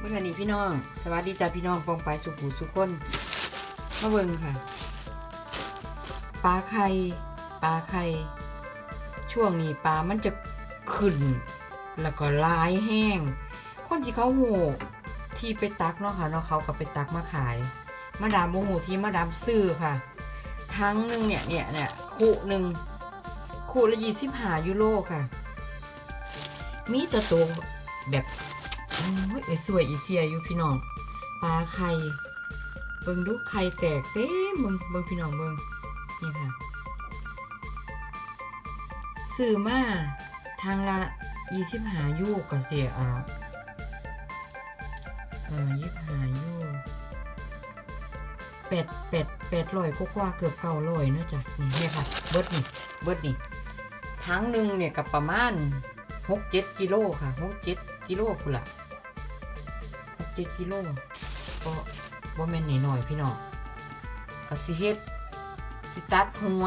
เมื่อกันนี้พี่น้อง สวัสดีจ้าพี่น้องปองไปสุขูสุขคนมาเบิ่งค่ะปลาไข่ปลาไข่ช่วงนี้ปลามันจะขึ้น แล้วก็ลายแห้ง คนที่เขาโหที่ไปตักเนาะค่ะเนาะเขาก็ไปตักมาขาย มาดามโมโหที่มาดามซื้อค่ะ ทั้งหนึ่งเนี่ยเนี่ยเนี่ยคู่หนึ่งคู่ละยี่สิบห้ายูโรค่ะ มีแตัวโตวแบบ โอ้ยเอ้ยสวยอีเสียอยู่พี่น้องปลาไข่เบิ่งดูไข่แตกเต็มเบิ่งเบิ่งพี่น้องเบิ่งนี่ค่ะซื้อมาทางละยี่สิบหายูก็เสียอ่าอ่ายี่สิบหายูแปดแปดแปดร้อยกว่าเกือบเก้าร้อยเนอะจ้ะนี่เนี่ยค่ะ เบิดนี่เบิดนี่ทั้งหนึ่งเนี่ยกับประมาณหกเจ็ดกิโลค่ะหกเจ็ดกิโลคุณละ จ็ดกิโลก็บ่แม่นหน่อยๆพี่น้องก็สิเฮ็ดสิตัดหัว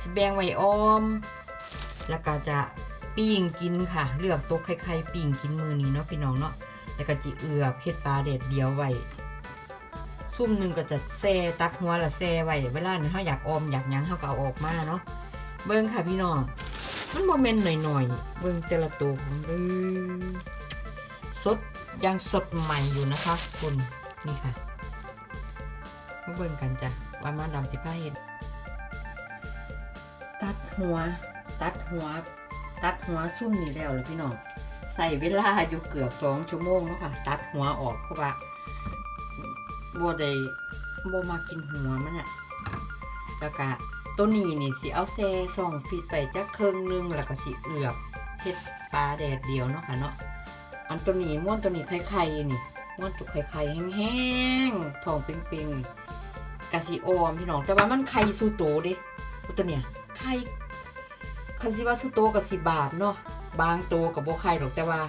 สิแบ่งไว้ออม แล้วก็จะปิ้งกินค่ะ เลือกตกไข่ๆปิ้งกินมือนี้เนาะพี่น้องเนาะแล้วก็จิเอือบเฮ็ดปลาเด็ดเดียวไว้ซุ่มหนึ่งก็จะแซ่ตัดหัวละแซ่ไว้เวลาเฮาอยากออมอยากยังเฮาก็เอาออกมาเนาะเบิ่งค่ะพี่น้องมันโมเมนต์หน่อยๆเบิ่งแต่ละตัวของเด้อสด ยังสดใหม่อยู่นะคะคุณนี่ค่ะมาเบิ่งกันจ้ะว่ามาดำสิผ้าเห็ดตัดหัว ตัดหัว ตัดหัวซุ่มนี่แล้วเลยพี่น้องใส่เวลาอยู่เกือบสองชั่วโมงแล้วค่ะ ตัดหัวออกเพราะว่าบัวได้บัวมากินหัวมันอะแล้วก็ตัวนี้นี่สิเอาแซ่สองฟีตไปจักเครื่องหนึงแล้วก็สิเอือบเฮ็ดปลาแดดเดียวเนาะค่ะเนาะ อันตัวนี้ม้วนตัวนี้ไข่ๆนี่ม้วนจุกไข่ๆแห้งๆทองเป่งๆนี่กะสิออมพี่น้องแต่ว่ามันไข่สูโตเด้ตัวเนี่ยไข่คันสิว่าสูโตกับสิบาทเนาะบางโตกับโบไข่หรอกแต่ว่า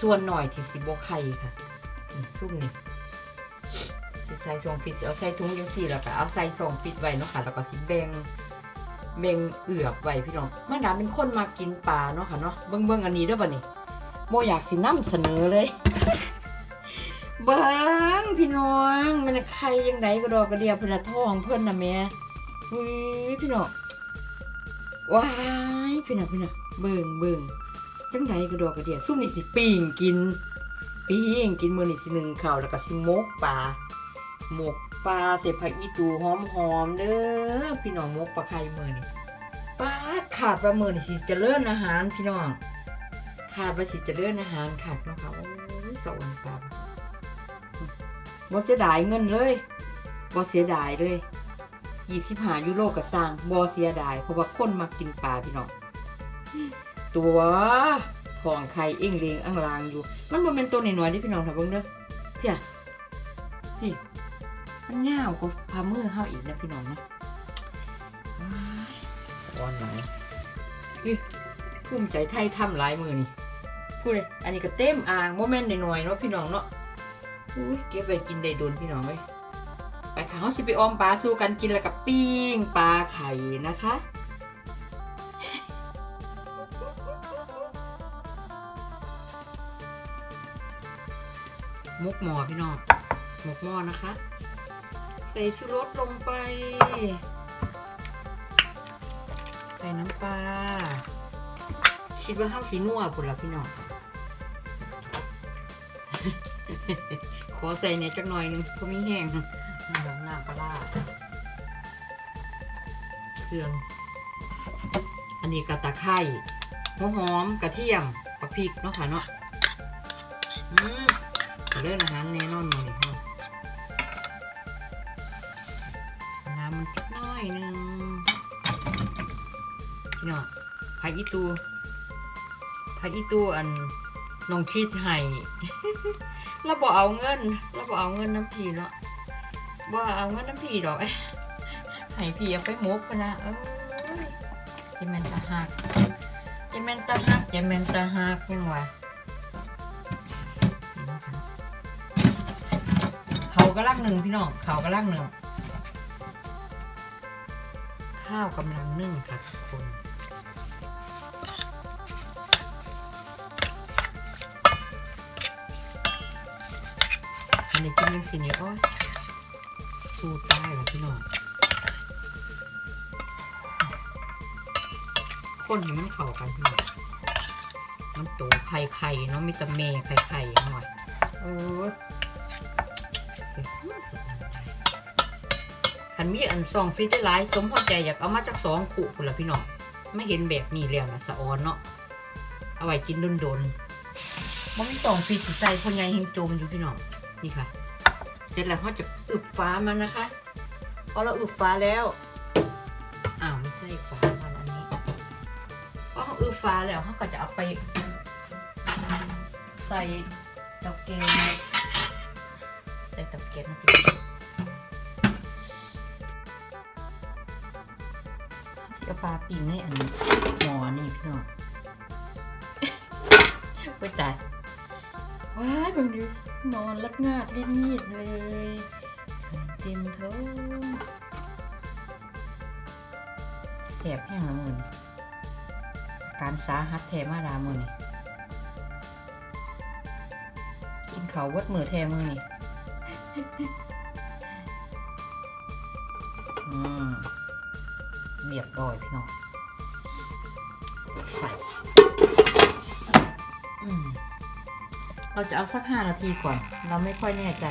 ส่วนหน่อยที่สิบ่ไข่ค่ะนี่ซุ่มนี่สิใส่ซองฟิตเอาใส่ถุงยังสี่แล้วก็เอาใส่ซองฟิตไว้เนาะค่ะ แล้วก็สิแบ่งแบ่งเอือบไว้พี่น้องมาดามเป็นคนมากินปลาเนาะค่ะเนาะเบิ่งเบิ่งอันนี้ด้อบัดนี้ โมอยากสินํเสนอเลย เบิ่งพี่น้อง มันใครยังไดก็ดอกกระเดียบพนน่ะทองเพิ่นนะแม่อุ้ยพี่น้องว้ายพี่น้องพี่น้องเบิ่งเบิ่งจังไดก็ดอกกระเดียซุ่มนี่สิปิ้งกินปิ้งกินมื้อนี้สิหนึ่งข้าวแล้วก็สิมกปลาหมกปลาเสียผักอีตูหอมหอมเด้อพี่น้องหมกปลาไข่มือนี่ปลาขาดปลามือนี่สิเจะเลื่อนอาหารพี่น้อง ขาดว่าสิเจะเลื่อนอาหารขาดเนาะค่ะโอ้ยสวรรค์ปลาบ่เสียดายเงินเลยบ่เสียดายเลยยี่สิบห้ายูโรก็สร้างบ่เสียดายเพราะว่าคนมักกินปลาพี่น้องตัวทองไข่เอ็งเลงอังลางอยู่ มันบ่เป็นตัวน้อยๆเด้อพี่น้องถ้าเบิ่งเด้อเพี่ยพี่มันง่าวกว่าพามือเข้าอีกนะพี่น้องนะว้ายสอนไหนพี่ภูมิใจไทยทำหลายมือนี่ พูดเลยอันนี้ก็เต็มอ่างโมเมนต์หน่อยๆเนาะพี่น้องเนาะอุ้ยเก็บไปกินได้โดนพี่น้องเลยไปค่ะเขาสิไปออมปลาสู้กันกินแล้วกับปิ้งปลาไข่นะคะมุกหมอพี่น้องหมกหม้อนะคะ ใส่ชูรสลงไป ใส่น้ำปลาคิดว่าห้ามสีนัวปุ่นละพี่น้อง ขอใส่เนี่ยจักหน่อยหนึงเพราะมีแห้งน้ำน้ำปลาเครื่อง อันนี้กระตะไคร้หัวหอมกระเทียมปักพริกเนาะค่ะเนาะอืมเรื่องอาหารแน่นอนเลยค่ะน้ำมันจักหน้อยหนึงพี่น้องพาอีตูพาอีตูอันน้องคิดให้ เราบอกเอาเงินเราบอกเอาเงินน้ำผีเนาะบ่เอาเงินน้ำผีดอกให้ผีเอาไปหมกพนะเอ้ยจะแมนตาหักจะแมนตาหักจะแมนตาหักยังวะนี่นะคะเขาก็ลักหนึ่งพี่น้องเขาก็ลักหนึ่งข้าวกำลังนึ่งค่ะทุกคน ได้กินยังสินี่โอ้ยสู้ตายแล้วพี่น้องคนให้มันเข้ากันพี่น้องมันโตไข่ไข่เนาะมีแต่เมไข่ไข่หน่อยเออเสร็จแล้วเสร็จแล้วคันมีอันซองฟิตได้หลายสมพอใจอยากเอามาจากสองขู่พุ่นละพี่น้องไม่เห็นแบบนี้แล้วนะสะออนเนาะเอาไว้กินโดนๆมันมีสองฟิตใส่คนใหญ่เฮงโจมอยู่พี่น้อง นี่ค่ะ เสร็จแล้วเขาจะอึบฟ้ามันนะคะพอเราอึบฟ้าแล้วอ้าวไม่ใช่ฟ้ามันอันนี้พอเขาอึบฟ้าแล้วเขาก็จะเอาไป ใส่ตาแก๊สใส่ตาแก๊สนะพี่สิเอาปลาปีนในอันนี้หมอนี่พี่น้องไปตายว้ายแบบนี้ นอนลักงาดรีดงีดเลยเต็มท้องแสบแห้งละมือนี่อาการสาหัสแทมาดามือนี่กินเขาววัดมือแทมือนี่อืมเรียบร้อยพี่น้อง เราจะเอาสักห้านาทีก่อน เราไม่ค่อยแน่ใจ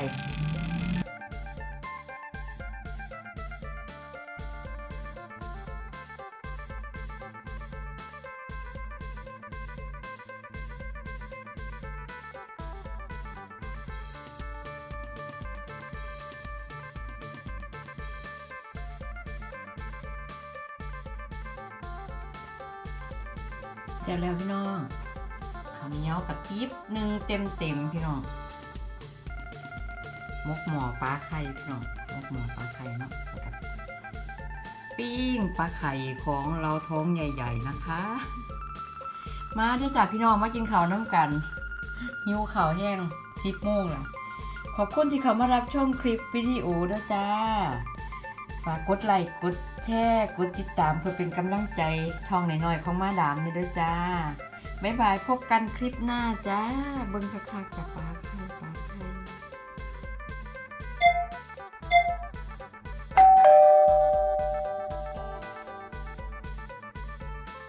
เดี๋ยวแล้วพี่น้อง เหนียวกับติ๊บหนึ่งเต็มเต็มๆพี่น้องมกหมอปลาไข่พี่น้องมกหมอปลาไข่เนาะปิ้งปลาไข่ของเราท้องใหญ่ ๆนะคะ มาด้อจ้าพี่น้องมากินข้าวน้ำกันหิวข้าวแห้งสิบโมงล้วขอบคุณที่เขามารับชมคลิปวิดีโอด้วยจ้า ฝากกดไลค์กดแชร์กดติดตามเพื่อเป็นกำลังใจช่องหน่อยๆของมาดามนี่ด้วยจ้า บ๊ายบาย พบกันคลิปหน้าจ้า เบิ้งคักๆจ้าป้า